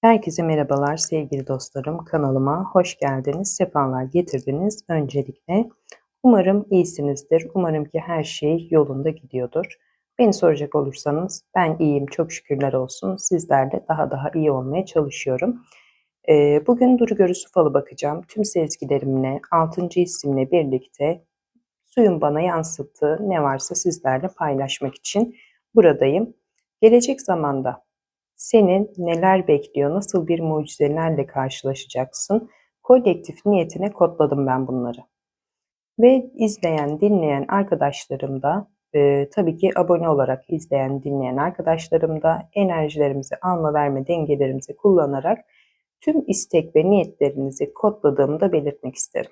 Herkese merhabalar sevgili dostlarım. Kanalıma hoş geldiniz, sefalar getirdiniz. Öncelikle umarım iyisinizdir. Umarım ki her şey yolunda gidiyordur. Beni soracak olursanız ben iyiyim, çok şükürler olsun. Sizler de daha daha iyi olmaya çalışıyorum. Bugün Duru Görüsü falı bakacağım. Tüm sezgilerimle, 6. isimle birlikte suyun bana yansıttığı ne varsa sizlerle paylaşmak için buradayım. Gelecek zamanda senin neler bekliyor, nasıl bir mucizelerle karşılaşacaksın? Kolektif niyetine kodladım ben bunları. Ve izleyen, dinleyen arkadaşlarım da e, tabii ki abone olarak izleyen, dinleyen arkadaşlarım da enerjilerimizi alma verme dengelerimizi kullanarak tüm istek ve niyetlerinizi kodladığımı da belirtmek isterim.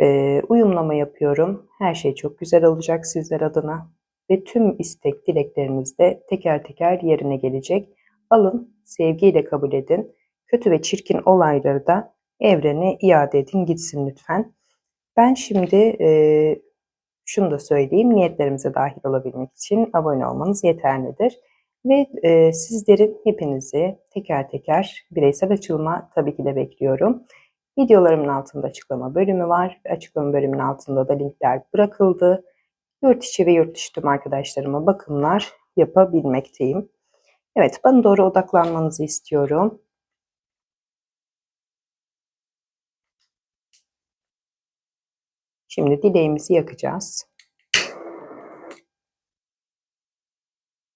E, uyumlama yapıyorum. Her şey çok güzel olacak sizler adına ve tüm istek dilekleriniz de teker teker yerine gelecek. Alın, sevgiyle kabul edin. Kötü ve çirkin olayları da evrene iade edin gitsin lütfen. Ben şimdi e, şunu da söyleyeyim, niyetlerimize dahil olabilmek için abone olmanız yeterlidir. Ve e, sizlerin hepinizi teker teker bireysel açılma tabii ki de bekliyorum. Videolarımın altında açıklama bölümü var. Açıklama bölümünün altında da linkler bırakıldı. Yurt içi ve yurt dışı tüm arkadaşlarıma bakımlar yapabilmekteyim. Evet, bana doğru odaklanmanızı istiyorum. Şimdi dileğimizi yakacağız.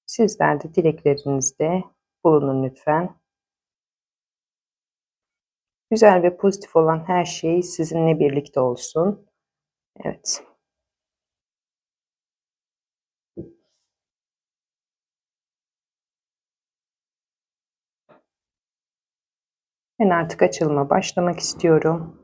Sizler de dileklerinizde bulunun lütfen. Güzel ve pozitif olan her şey sizinle birlikte olsun. Evet. Ben artık açılıma başlamak istiyorum.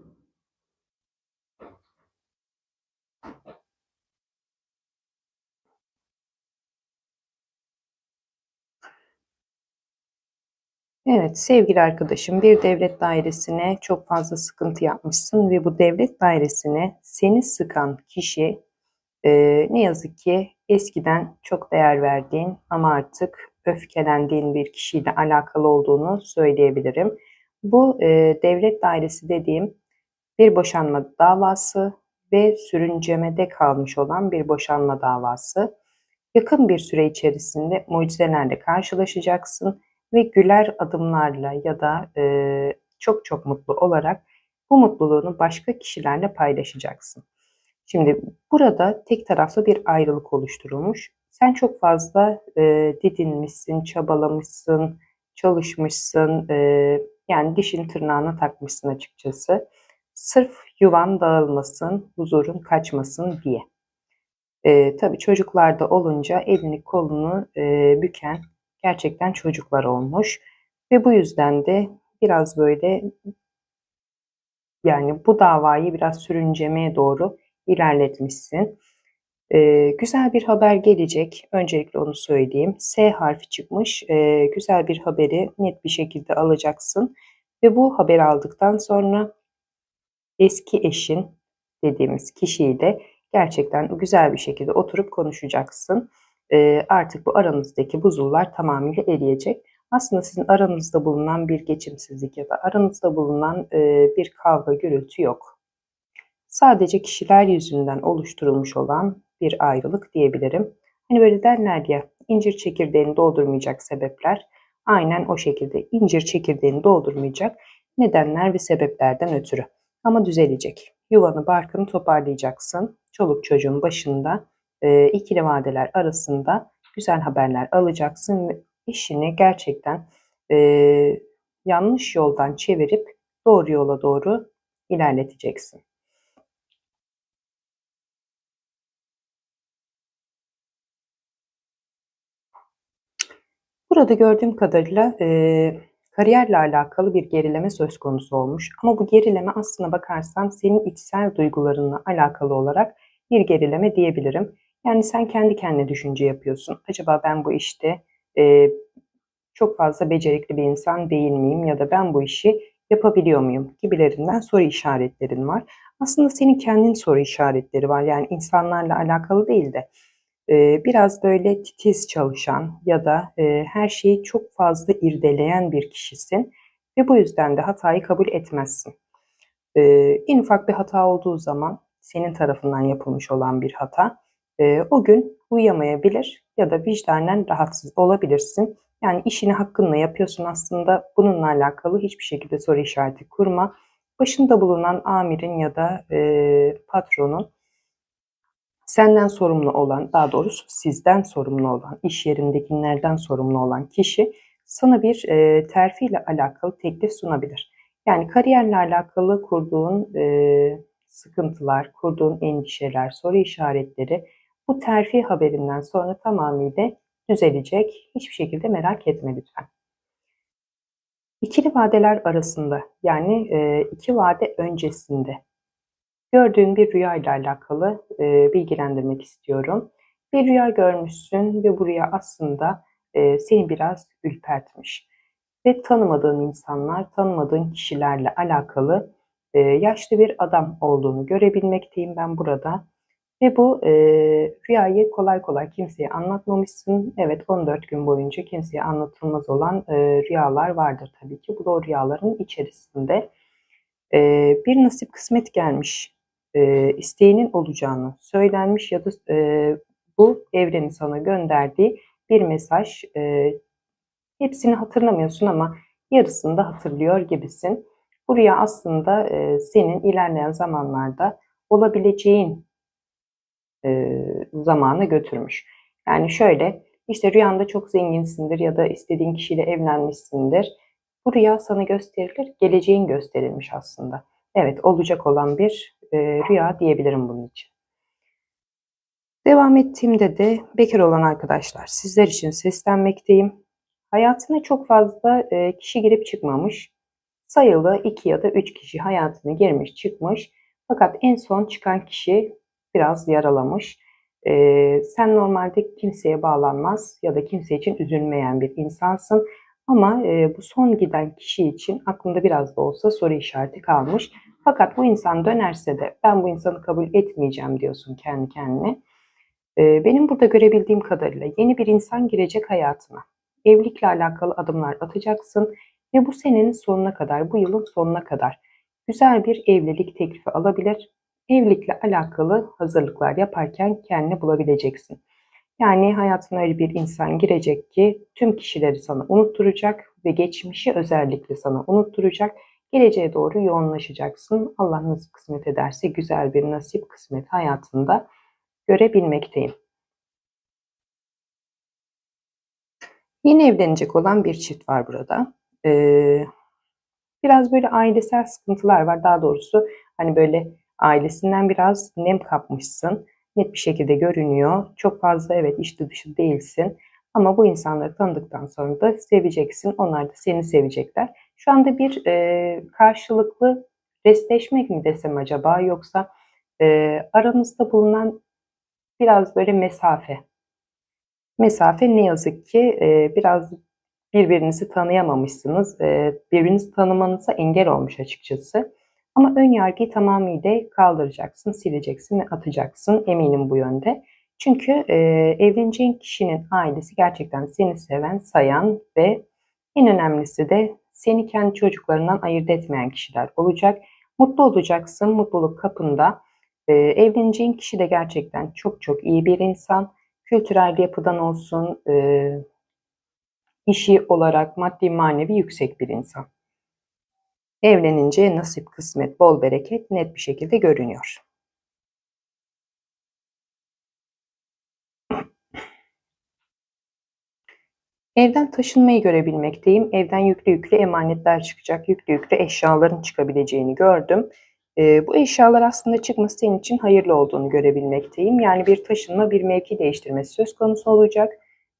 Evet sevgili arkadaşım bir devlet dairesine çok fazla sıkıntı yapmışsın ve bu devlet dairesine seni sıkan kişi e, ne yazık ki eskiden çok değer verdiğin ama artık öfkelendiğin bir kişiyle alakalı olduğunu söyleyebilirim. Bu e, devlet dairesi dediğim bir boşanma davası ve sürüncemede kalmış olan bir boşanma davası. Yakın bir süre içerisinde mucizelerle karşılaşacaksın ve güler adımlarla ya da e, çok çok mutlu olarak bu mutluluğunu başka kişilerle paylaşacaksın. Şimdi burada tek taraflı bir ayrılık oluşturulmuş. Sen çok fazla e, didinmişsin, çabalamışsın, çalışmışsın, e, yani dişin tırnağına takmışsın açıkçası. Sırf yuvan dağılmasın, huzurun kaçmasın diye. E, tabii çocuklarda olunca elini kolunu e, büken gerçekten çocuklar olmuş. Ve bu yüzden de biraz böyle yani bu davayı biraz sürüncemeye doğru ilerletmişsin. Ee, güzel bir haber gelecek. Öncelikle onu söyleyeyim. S harfi çıkmış. Ee, güzel bir haberi net bir şekilde alacaksın. Ve bu haberi aldıktan sonra eski eşin dediğimiz kişiyle gerçekten güzel bir şekilde oturup konuşacaksın. Ee, artık bu aranızdaki buzullar tamamıyla eriyecek. Aslında sizin aranızda bulunan bir geçimsizlik ya da aranızda bulunan e, bir kavga gürültü yok. Sadece kişiler yüzünden oluşturulmuş olan bir ayrılık diyebilirim. Hani böyle derler ya incir çekirdeğini doldurmayacak sebepler aynen o şekilde incir çekirdeğini doldurmayacak nedenler ve sebeplerden ötürü. Ama düzelecek. Yuvanı barkını toparlayacaksın. Çoluk çocuğun başında e, ikili vadeler arasında güzel haberler alacaksın ve işini gerçekten e, yanlış yoldan çevirip doğru yola doğru ilerleteceksin. Burada gördüğüm kadarıyla e, kariyerle alakalı bir gerileme söz konusu olmuş. Ama bu gerileme aslına bakarsan senin içsel duygularınla alakalı olarak bir gerileme diyebilirim. Yani sen kendi kendine düşünce yapıyorsun. Acaba ben bu işte e, çok fazla becerikli bir insan değil miyim ya da ben bu işi yapabiliyor muyum gibilerinden soru işaretlerin var. Aslında senin kendin soru işaretleri var. Yani insanlarla alakalı değil de e, biraz böyle titiz çalışan ya da e, her şeyi çok fazla irdeleyen bir kişisin ve bu yüzden de hatayı kabul etmezsin. E, en ufak bir hata olduğu zaman senin tarafından yapılmış olan bir hata o gün uyuyamayabilir ya da vicdanen rahatsız olabilirsin. Yani işini hakkınla yapıyorsun aslında bununla alakalı hiçbir şekilde soru işareti kurma. Başında bulunan amirin ya da patronun senden sorumlu olan, daha doğrusu sizden sorumlu olan, iş yerindekilerden sorumlu olan kişi sana bir e, terfi alakalı teklif sunabilir. Yani kariyerle alakalı kurduğun e, sıkıntılar, kurduğun endişeler, soru işaretleri bu terfi haberinden sonra tamamıyla düzelecek. Hiçbir şekilde merak etme lütfen. İkili vadeler arasında yani e, iki vade öncesinde gördüğün bir rüya ile alakalı e, bilgilendirmek istiyorum. Bir rüya görmüşsün ve bu rüya aslında e, seni biraz ürpertmiş. Ve tanımadığın insanlar, tanımadığın kişilerle alakalı e, yaşlı bir adam olduğunu görebilmekteyim ben burada. Ve bu e, rüyayı kolay kolay kimseye anlatmamışsın. Evet 14 gün boyunca kimseye anlatılmaz olan e, rüyalar vardır tabii ki. Bu da o rüyaların içerisinde. E, bir nasip kısmet gelmiş. E, isteğinin olacağını söylenmiş ya da e, bu evrenin sana gönderdiği bir mesaj. E, hepsini hatırlamıyorsun ama yarısını da hatırlıyor gibisin. Bu rüya aslında e, senin ilerleyen zamanlarda olabileceğin e, zamana götürmüş. Yani şöyle işte rüyanda çok zenginsindir ya da istediğin kişiyle evlenmişsindir. Bu rüya sana gösterilir, geleceğin gösterilmiş aslında. Evet olacak olan bir e, rüya diyebilirim bunun için. Devam ettiğimde de bekar olan arkadaşlar sizler için seslenmekteyim. Hayatına çok fazla e, kişi girip çıkmamış. Sayılı 2 ya da 3 kişi hayatına girmiş çıkmış. Fakat en son çıkan kişi biraz yaralamış. Ee, sen normalde kimseye bağlanmaz ya da kimse için üzülmeyen bir insansın. Ama e, bu son giden kişi için aklında biraz da olsa soru işareti kalmış. Fakat bu insan dönerse de ben bu insanı kabul etmeyeceğim diyorsun kendi kendine. Ee, benim burada görebildiğim kadarıyla yeni bir insan girecek hayatına. Evlilikle alakalı adımlar atacaksın ve bu senenin sonuna kadar, bu yılın sonuna kadar güzel bir evlilik teklifi alabilir evlilikle alakalı hazırlıklar yaparken kendini bulabileceksin. Yani hayatına öyle bir insan girecek ki tüm kişileri sana unutturacak ve geçmişi özellikle sana unutturacak. Geleceğe doğru yoğunlaşacaksın. Allah nasip kısmet ederse güzel bir nasip kısmet hayatında görebilmekteyim. Yeni evlenecek olan bir çift var burada. Ee, biraz böyle ailesel sıkıntılar var. Daha doğrusu hani böyle ailesinden biraz nem kapmışsın. Net bir şekilde görünüyor. Çok fazla evet içli dışı değilsin. Ama bu insanları tanıdıktan sonra da seveceksin. Onlar da seni sevecekler. Şu anda bir e, karşılıklı restleşmek mi desem acaba yoksa e, aranızda bulunan biraz böyle mesafe. Mesafe ne yazık ki e, biraz birbirinizi tanıyamamışsınız. E, birbirinizi tanımanıza engel olmuş açıkçası. Ama ön yargıyı tamamıyla kaldıracaksın, sileceksin ve atacaksın. Eminim bu yönde. Çünkü e, evleneceğin kişinin ailesi gerçekten seni seven, sayan ve en önemlisi de seni kendi çocuklarından ayırt etmeyen kişiler olacak. Mutlu olacaksın, mutluluk kapında. E, evleneceğin kişi de gerçekten çok çok iyi bir insan. Kültürel yapıdan olsun, e, işi olarak maddi manevi yüksek bir insan. Evlenince nasip, kısmet, bol bereket net bir şekilde görünüyor. Evden taşınmayı görebilmekteyim. Evden yüklü yüklü emanetler çıkacak, yüklü yüklü eşyaların çıkabileceğini gördüm. E, bu eşyalar aslında çıkması senin için hayırlı olduğunu görebilmekteyim. Yani bir taşınma, bir mevki değiştirmesi söz konusu olacak.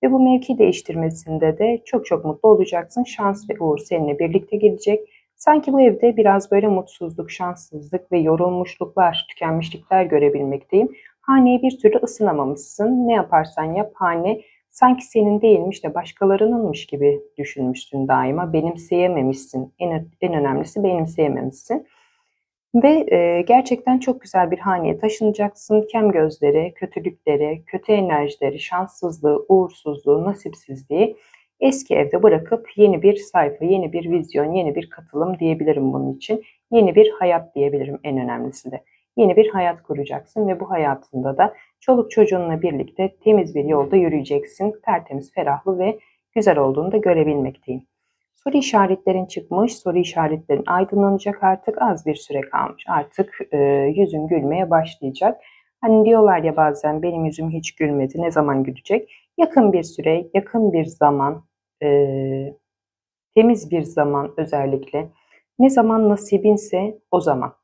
Ve bu mevki değiştirmesinde de çok çok mutlu olacaksın. Şans ve uğur seninle birlikte gelecek. Sanki bu evde biraz böyle mutsuzluk, şanssızlık ve yorulmuşluklar, tükenmişlikler görebilmekteyim. Haneye bir türlü ısınamamışsın. Ne yaparsan yap hane sanki senin değilmiş de başkalarınınmış gibi düşünmüşsün daima. Benimseyememişsin. En, en önemlisi benimseyememişsin. Ve e, gerçekten çok güzel bir haneye taşınacaksın. Kem gözleri, kötülükleri, kötü enerjileri, şanssızlığı, uğursuzluğu, nasipsizliği eski evde bırakıp yeni bir sayfa, yeni bir vizyon, yeni bir katılım diyebilirim bunun için. Yeni bir hayat diyebilirim en önemlisi de. Yeni bir hayat kuracaksın ve bu hayatında da çoluk çocuğunla birlikte temiz bir yolda yürüyeceksin. Tertemiz, ferahlı ve güzel olduğunu da görebilmekteyim. Soru işaretlerin çıkmış, soru işaretlerin aydınlanacak artık az bir süre kalmış. Artık e, yüzün gülmeye başlayacak. Hani diyorlar ya bazen benim yüzüm hiç gülmedi, ne zaman gülecek? Yakın bir süre, yakın bir zaman, e, temiz bir zaman özellikle. Ne zaman nasibinse o zaman.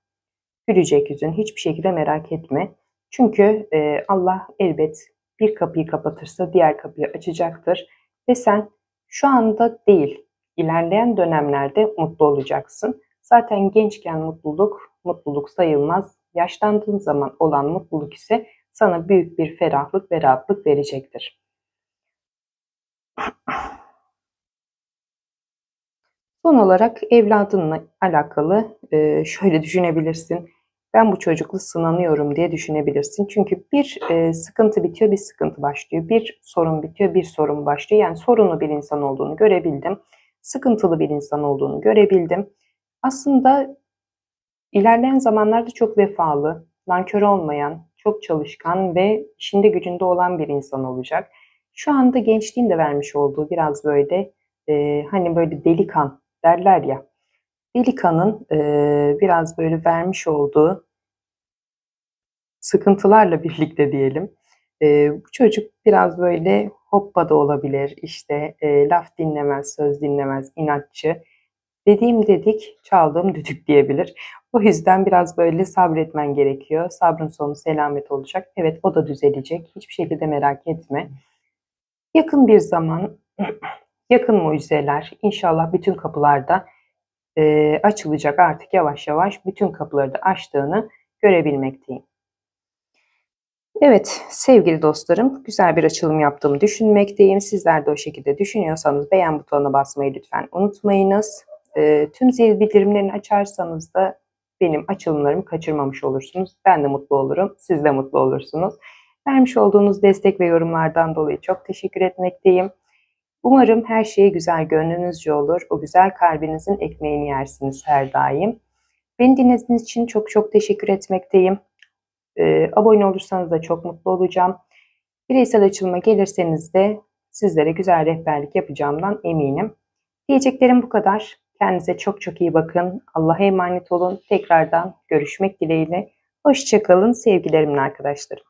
Gülecek yüzün, hiçbir şekilde merak etme. Çünkü e, Allah elbet bir kapıyı kapatırsa diğer kapıyı açacaktır. Ve sen şu anda değil, ilerleyen dönemlerde mutlu olacaksın. Zaten gençken mutluluk, mutluluk sayılmaz. Yaşlandığın zaman olan mutluluk ise sana büyük bir ferahlık ve rahatlık verecektir. Son olarak evladınla alakalı e, şöyle düşünebilirsin. Ben bu çocukla sınanıyorum diye düşünebilirsin. Çünkü bir e, sıkıntı bitiyor, bir sıkıntı başlıyor. Bir sorun bitiyor, bir sorun başlıyor. Yani sorunlu bir insan olduğunu görebildim sıkıntılı bir insan olduğunu görebildim. Aslında ilerleyen zamanlarda çok vefalı, nankör olmayan, çok çalışkan ve işinde gücünde olan bir insan olacak. Şu anda gençliğin de vermiş olduğu biraz böyle e, hani böyle delikan derler ya. Delikanın e, biraz böyle vermiş olduğu sıkıntılarla birlikte diyelim. E, bu çocuk biraz böyle hoppa da olabilir, işte e, laf dinlemez, söz dinlemez, inatçı. Dediğim dedik, çaldığım düdük diyebilir. O yüzden biraz böyle sabretmen gerekiyor. Sabrın sonu selamet olacak. Evet o da düzelecek. Hiçbir şekilde merak etme. Yakın bir zaman, yakın mucizeler inşallah bütün kapılarda e, açılacak artık yavaş yavaş. Bütün kapıları da açtığını görebilmekteyim. Evet sevgili dostlarım güzel bir açılım yaptığımı düşünmekteyim. Sizler de o şekilde düşünüyorsanız beğen butonuna basmayı lütfen unutmayınız. E, tüm zil bildirimlerini açarsanız da benim açılımlarımı kaçırmamış olursunuz. Ben de mutlu olurum, siz de mutlu olursunuz. Vermiş olduğunuz destek ve yorumlardan dolayı çok teşekkür etmekteyim. Umarım her şey güzel gönlünüzce olur. O güzel kalbinizin ekmeğini yersiniz her daim. Beni dinlediğiniz için çok çok teşekkür etmekteyim. E, abone olursanız da çok mutlu olacağım. Bireysel açılıma gelirseniz de sizlere güzel rehberlik yapacağımdan eminim. Diyeceklerim bu kadar. Kendinize çok çok iyi bakın. Allah'a emanet olun. Tekrardan görüşmek dileğiyle. Hoşçakalın sevgilerimle arkadaşlarım.